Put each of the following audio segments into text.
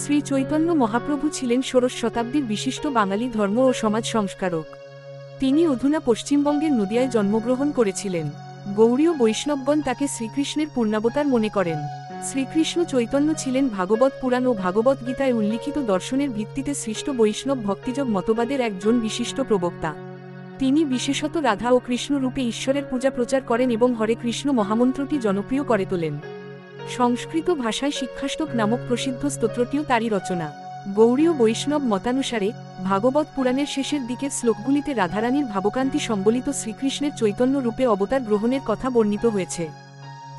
শ্রী চৈতন্য মহাপ্রভু ছিলেন ষোড়শ শতাব্দীর বিশিষ্ট বাঙালি ধর্ম ও সমাজ সংস্কারক। তিনি অধুনা পশ্চিমবঙ্গের নদিয়ায় জন্মগ্রহণ করেছিলেন। গৌড়ীয় বৈষ্ণবগণ তাকে শ্রীকৃষ্ণের পূর্ণাবতার মনে করেন। শ্রীকৃষ্ণ চৈতন্য ছিলেন ভাগবত পুরাণ ও ভাগবত গীতায় উল্লিখিত দর্শনের ভিত্তিতে সৃষ্ট বৈষ্ণব ভক্তিযোগ মতবাদের একজন বিশিষ্ট প্রবক্তা। তিনি বিশেষত রাধা ও কৃষ্ণ রূপে ঈশ্বরের পূজা প্রচার করেন এবং হরে কৃষ্ণ মহামন্ত্রটি জনপ্রিয় করে তোলেন। সংস্কৃত ভাষায় শিক্ষাষ্টক নামক প্রসিদ্ধ স্তোত্রটিও তারই রচনা। গৌড়ীয় বৈষ্ণব মতানুসারে, ভাগবত পুরাণের শেষের দিকের শ্লোকগুলিতে রাধারানীর ভাবকান্তি সম্বলিত শ্রীকৃষ্ণের চৈতন্য রূপে অবতার গ্রহণের কথা বর্ণিত হয়েছে।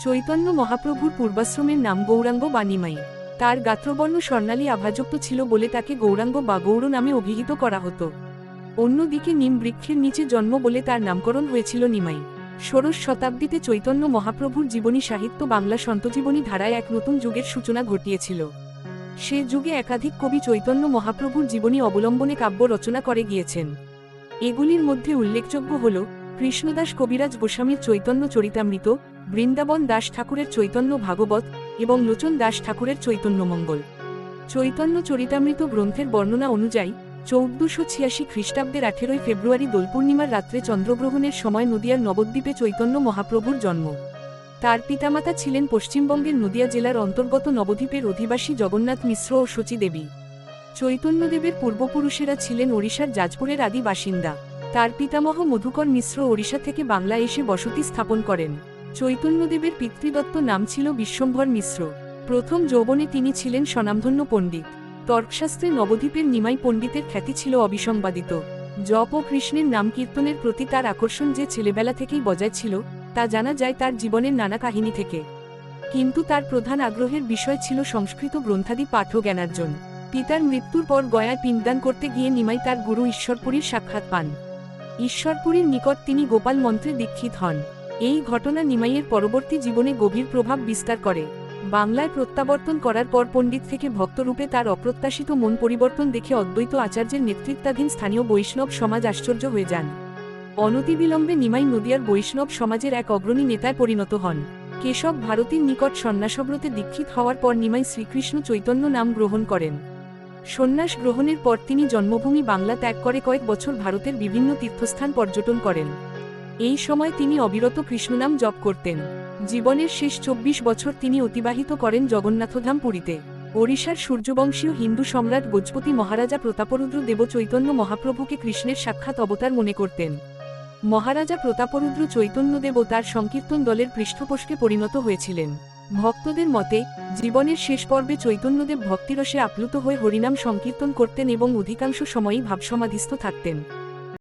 চৈতন্য মহাপ্রভুর পূর্বাশ্রমের নাম গৌরাঙ্গ বা নিমাই তার গাত্রবর্ণ স্বর্ণালী আভাযুক্ত ছিল বলে তাকে গৌরাঙ্গ বা গৌর নামে অভিহিত করা হতো। অন্যদিকে নিম বৃক্ষের নিচে জন্ম বলে তার নামকরণ হয়েছিল নিমাই। ষোড়শ শতাব্দীতে চৈতন্য মহাপ্রভুর জীবনী সাহিত্য বাংলা সন্তজীবনী ধারায় এক নতুন যুগের সূচনা ঘটিয়েছিল। সে যুগে একাধিক কবি চৈতন্য মহাপ্রভুর জীবনী অবলম্বনে কাব্য রচনা করে গিয়েছেন। এগুলির মধ্যে উল্লেখযোগ্য হল কৃষ্ণদাস কবিরাজ গোস্বামীর চৈতন্য চরিতামৃত, বৃন্দাবন দাস ঠাকুরের চৈতন্য ভাগবত এবং লোচন দাস ঠাকুরের চৈতন্যমঙ্গল চৈতন্য চরিতামৃত গ্রন্থের বর্ণনা অনুযায়ী চৌদ্দশো ছিয়াশি খ্রিস্টাব্দের আঠেরোই ফেব্রুয়ারি দোল পূর্ণিমার রাত্রে চন্দ্রগ্রহণের সময় নদিয়ার নবদ্বীপে চৈতন্য মহাপ্রভুর জন্ম। তার পিতামাতা ছিলেন পশ্চিমবঙ্গের নদিয়া জেলার অন্তর্গত নবদ্বীপের অধিবাসী জগন্নাথ মিশ্র ও শচী দেবী। চৈতন্যদেবের পূর্বপুরুষেরা ছিলেন ওড়িশার জাজপুরের আদি বাসিন্দা। তার পিতামহ মধুকর মিশ্র ওড়িশা থেকে বাংলা এসে বসতি স্থাপন করেন। চৈতন্যদেবের পিতৃদত্ত নাম ছিল বিশ্বম্ভর মিশ্র। প্রথম যৌবনে তিনি ছিলেন স্বনামধন্য পণ্ডিত। তর্কশাস্ত্রে নবদ্বীপের নিমাই পণ্ডিতের খ্যাতি ছিল অবিসংবাদিত। জপ ও কৃষ্ণের নাম কীর্তনের প্রতি তার আকর্ষণ যে ছেলেবেলা থেকেই বজায় ছিল, তা জানা যায় তার জীবনের নানা কাহিনী থেকে। কিন্তু তার প্রধান আগ্রহের বিষয় ছিল সংস্কৃত গ্রন্থাদি পাঠ জ্ঞানার্জন। পিতার মৃত্যুর পর গয়ায় পিণ্ডদান করতে গিয়ে নিমাই তার গুরু ঈশ্বরপুরীর সাক্ষাৎ পান। ঈশ্বরপুরীর নিকট তিনি গোপাল মন্ত্রে দীক্ষিত হন। এই ঘটনা নিমাইয়ের পরবর্তী জীবনে গভীর প্রভাব বিস্তার করে। বাংলায় প্রত্যাবর্তন করার পর পণ্ডিত থেকে ভক্তরূপে তার অপ্রত্যাশিত মন পরিবর্তন দেখে অদ্বৈত আচার্যের নেতৃত্বাধীন স্থানীয় বৈষ্ণব সমাজ আশ্চর্য হয়ে যান। অনতিবিলম্বে নিমাই নদিয়ার বৈষ্ণব সমাজের এক অগ্রণী নেতায় পরিণত হন। কেশব ভারতীর নিকট সন্ন্যাসব্রতে দীক্ষিত হওয়ার পর নিমাই শ্রীকৃষ্ণ চৈতন্য নাম গ্রহণ করেন। সন্ন্যাস গ্রহণের পর তিনি জন্মভূমি বাংলা ত্যাগ করে কয়েক বছর ভারতের বিভিন্ন তীর্থস্থান পর্যটন করেন। এই সময় তিনি অবিরত কৃষ্ণনাম জপ করতেন। জীবনের শেষ চব্বিশ বছর তিনি অতিবাহিত করেন জগন্নাথধাম পুরীতে। ওড়িশার সূর্যবংশীয় হিন্দু সম্রাট গজপতি মহারাজা প্রতাপরুদ্র দেব চৈতন্য মহাপ্রভুকে কৃষ্ণের সাক্ষাৎ অবতার মনে করতেন। মহারাজা প্রতাপরুদ্র চৈতন্যদেব তার সংকীর্তন দলের পৃষ্ঠপোষকে পরিণত হয়েছিলেন। ভক্তদের মতে, জীবনের শেষ পর্বে চৈতন্যদেব ভক্তিরসে আপ্লুত হয়ে হরিনাম সংকীর্তন করতেন এবং অধিকাংশ সময়ই ভাবসমাধিস্থ থাকতেন।